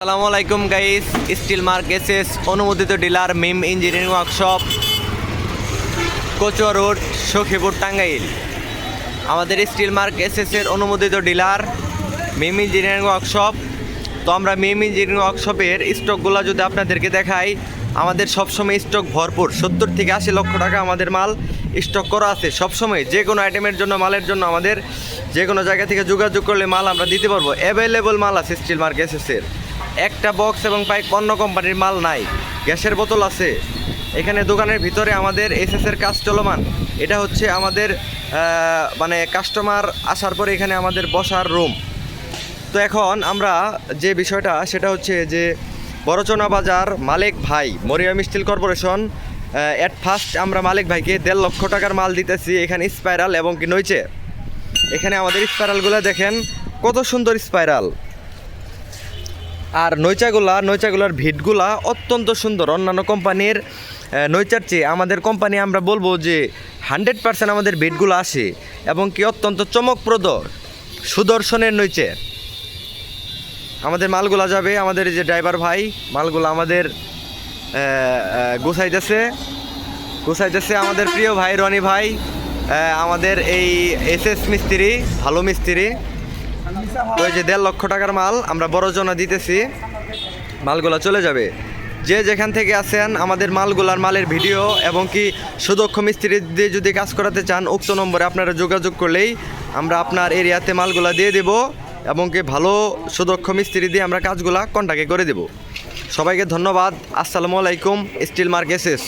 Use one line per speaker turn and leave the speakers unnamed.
আসসালামু আলাইকুম guys still mark SS অনুমোদিত dealer Mim engineering workshop Kachua road Sakhipur Tangail. আমাদের স্টিল মার্ক এসএস এর অনুমোদিত ডিলার মিম ইঞ্জিনিয়ারিং ওয়ার্কশপ তো আমরা মিম ইঞ্জিনিয়ারিং ওয়ার্কশপের স্টকগুলো যদি আপনাদেরকে দেখাই, আমাদের সবসময় স্টক ভরপুর। সত্তর থেকে আশি লক্ষ টাকা আমাদের মাল স্টক করা আছে। সবসময় যে কোনো আইটেমের জন্য, মালের জন্য আমাদের যে কোনো জায়গা থেকে যোগাযোগ করলে মাল আমরা দিতে পারব। অ্যাভেলেবল মাল আছে স্টিল মার্ক এসএসের একটা বক্স এবং পাইপ অন্য কোম্পানির মাল নাই। গ্যাসের বোতল আছে। এখানে দোকানের ভিতরে আমাদের এসএসের কাজ চলমান। এটা হচ্ছে আমাদের মানে কাস্টমার আসার পরে এখানে আমাদের বসার রুম তো এখন আমরা যে বিষয়টা, সেটা হচ্ছে যে বড়চনা বাজার মালিক ভাই Mariam steel corporation at first আমরা মালিক ভাইকে দেড় লক্ষ টাকার মাল দিতেছি এখানে স্পাইরাল এবং কি নইছে এখানে আমাদের স্পাইরালগুলো দেখেন, কত সুন্দর স্পাইরাল আর নৈচাগুলা, নৈচাগুলার ভিটগুলা অত্যন্ত সুন্দর। অন্যান্য কোম্পানির নৈচার চেয়ে আমাদের কোম্পানি আমরা বলব যে হান্ড্রেড পার্সেন্ট আমাদের ভিটগুলো আসে এবং কি অত্যন্ত চমকপ্রদ সুদর্শনের নৈচে আমাদের মালগুলা যাবে, আমাদের যে ড্রাইভার ভাই, মালগুলো আমাদের গুছাইতেছে। গুছাইতেছে আমাদের প্রিয় ভাই রনি ভাই আমাদের এই এস এস মিস্ত্রি, ভালো মিস্ত্রি। ওই যে দেড় লক্ষ টাকার মাল আমরা বড় জনা দিতেছি, মালগুলো চলে যাবে। যে যেখান থেকে আসেন আমাদের মালগুলার মালের ভিডিও এবং কি সুদক্ষ মিস্ত্রি দিয়ে যদি কাজ করাতে চান, উক্ত নম্বরে আপনারা যোগাযোগ করলেই আমরা আপনার এরিয়াতে মালগুলা দিয়ে দেব এবং কি ভালো সুদক্ষ মিস্ত্রি দিয়ে আমরা কাজগুলা কন্টাক্টে করে দেব। সবাইকে ধন্যবাদ। আসসালামু আলাইকুম, স্টিল মার্ক এসএস